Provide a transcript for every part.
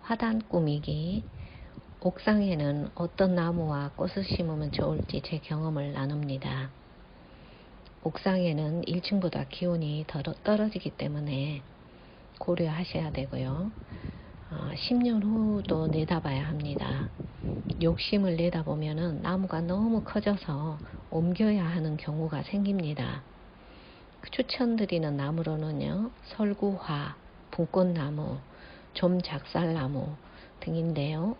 화단 꾸미기 옥상에는 어떤 나무와 꽃을 심으면 좋을지 제 경험을 나눕니다. 옥상에는 1층보다 기온이 더 떨어지기 때문에 고려하셔야 되고요. 어, 10년 후도 내다봐야 합니다. 욕심을 내다보면 나무가 너무 커져서 옮겨야 하는 경우가 생깁니다. 추천드리는 나무로는요, 설구화, 분꽃나무, 좀 작살나무 등인데요.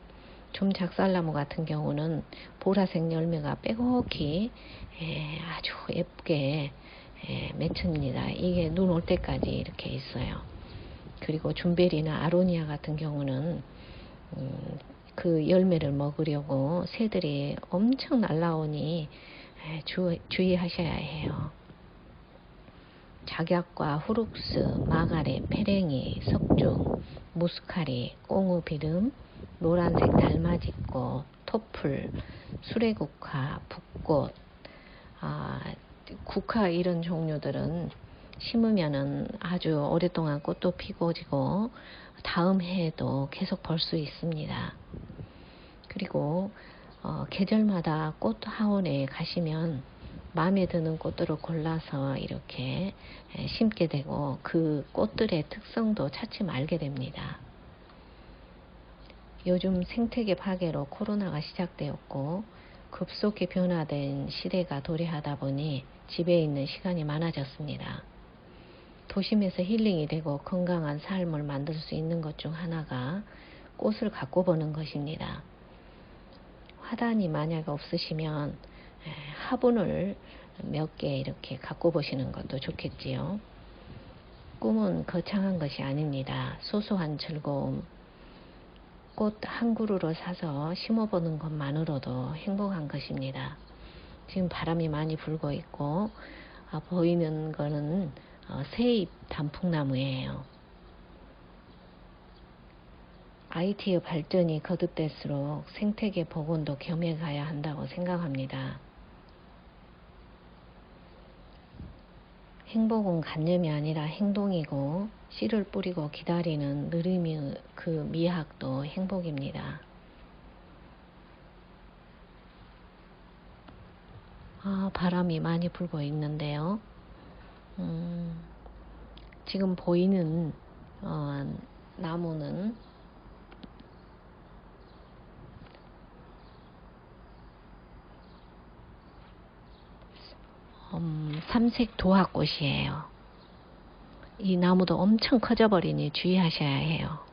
좀 작살나무 같은 경우는 보라색 열매가 빼곡히 예, 아주 예쁘게 예, 맺힙니다. 이게 눈 올 때까지 이렇게 있어요. 그리고 준베리나 아로니아 같은 경우는 음, 그 열매를 먹으려고 새들이 엄청 날라오니 예, 주, 주의하셔야 해요. 작약과 후룩스, 마가렛, 페랭이, 석중, 무스카리, 꽁우 비름, 노란색 달맞이꽃, 토플, 수레국화, 붓꽃, 아, 국화 이런 종류들은 심으면은 아주 오랫동안 꽃도 피고 지고 다음 해에도 계속 볼 수 있습니다. 그리고 어, 계절마다 꽃 하원에 가시면 마음에 드는 꽃들을 골라서 이렇게 심게 되고 그 꽃들의 특성도 차츰 알게 됩니다. 요즘 생태계 파괴로 코로나가 시작되었고 급속히 변화된 시대가 도래하다 보니 집에 있는 시간이 많아졌습니다. 도심에서 힐링이 되고 건강한 삶을 만들 수 있는 것 중 하나가 꽃을 갖고 보는 것입니다. 화단이 만약 없으시면 화분을 몇 개 이렇게 갖고 보시는 것도 좋겠지요. 꿈은 거창한 것이 아닙니다. 소소한 즐거움, 꽃 한 그루로 사서 심어보는 것만으로도 행복한 것입니다. 지금 바람이 많이 불고 있고 아, 보이는 거는 어, 새잎 단풍나무예요. IT의 발전이 거듭될수록 생태계 복원도 겸해가야 한다고 생각합니다. 행복은 관념이 아니라 행동이고 씨를 뿌리고 기다리는 느림이 그 미학도 행복입니다. 아, 바람이 많이 불고 있는데요. 음, 지금 보이는 어, 나무는 음, 삼색 도화꽃이에요. 이 나무도 엄청 커져 버리니 주의하셔야 해요.